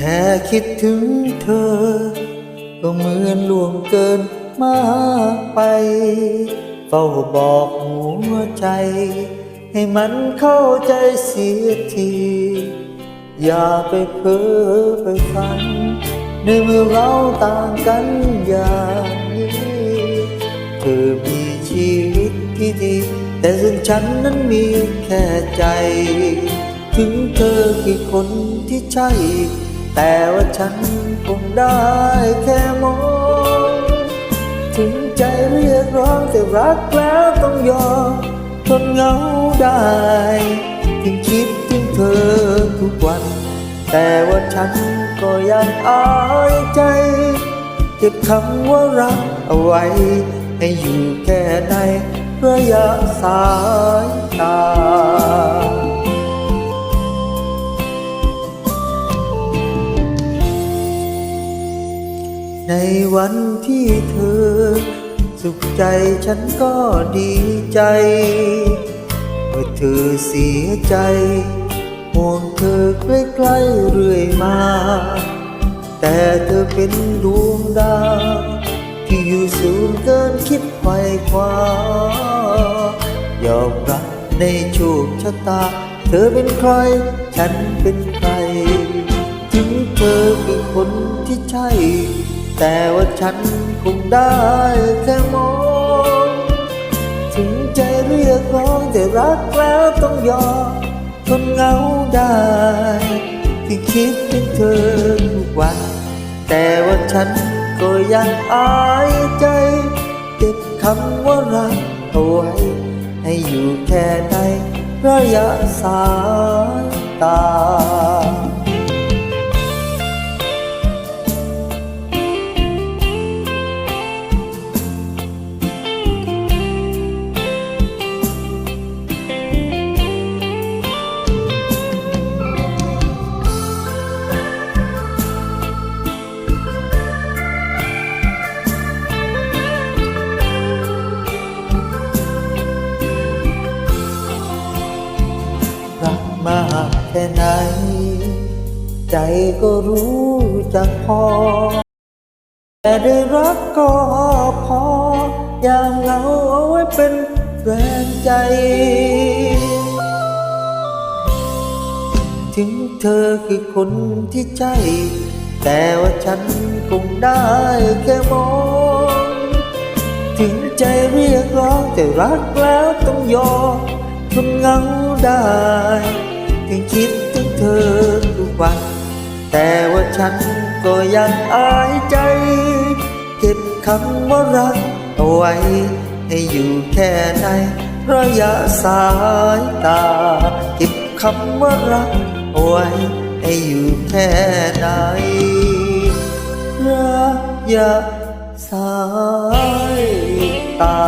แคิดถึงเธอ ก็เหมือนล่วงเกินมากไป เฝ้าบอกหัวใจ ให้มันเข้าใจเสียที อย่าไปเพ้อไปฝัน ในเมื่อเราต่างกันอย่างนี้ เธอมีชีวิตที่ดี แต่ส่วนฉันนั้นมีแค่ใจ ถึงเธอคือคนที่ใช่ แต่ว่าฉันคงได้แค่มอง ถึงใจเรียกร้องแต่รักแล้วต้องยอมทนเหงาได้ถึงคิดถึงเธอทุกวัน แต่ว่าฉันก็ยังอายใจเก็บคำว่ารักเอาไว้ ให้อยู่แค่ในระยะสายตา ในวันที่เธอ สุขใจฉันก็ดีใจเมื่อเธอเสียใจ ห่วงเธอใกล้ๆเรื่อยมา แต่เธอเป็นดวงดาวที่อยู่สูงเกินคิดไขว่คว้ายอมรับในโชคชะตา เธอเป็นใคร ฉันเป็นใคร ถึงเธอคือคนที่ใช่ แต่ว่าฉันคงได้แค่มอง ถึงใจเรียกร้องแต่รักแล้วต้องยอมทนเหงาได้ ที่คิดถึงเธอทุกวัน แต่ว่าฉันก็ยังอายใจ เก็บคำว่ารักเอาไว้ ให้อยู่แค่ในระยะสายตาากแค่ไหน ใจก็รู้จักพอ แต่ได้รักก็พอ อย่างเราเอาไว้เป็นแรงใจ ถึงเธอคือคนที่ใช่แต่ว่าฉันคงได้แค่มองถึงใจเรียกร้องแต่รักแล้วต้องยอมทนเหงาได้ ถึงคิดถึงเธอทุกวัน แต่ว่าฉันก็ยังอายใจ เก็บคำว่ารักเอาไว้ ให้อยู่แค่ในระยะสายตา เก็บคำว่ารักเอาไว้ ให้อยู่แค่ในระยะสายตา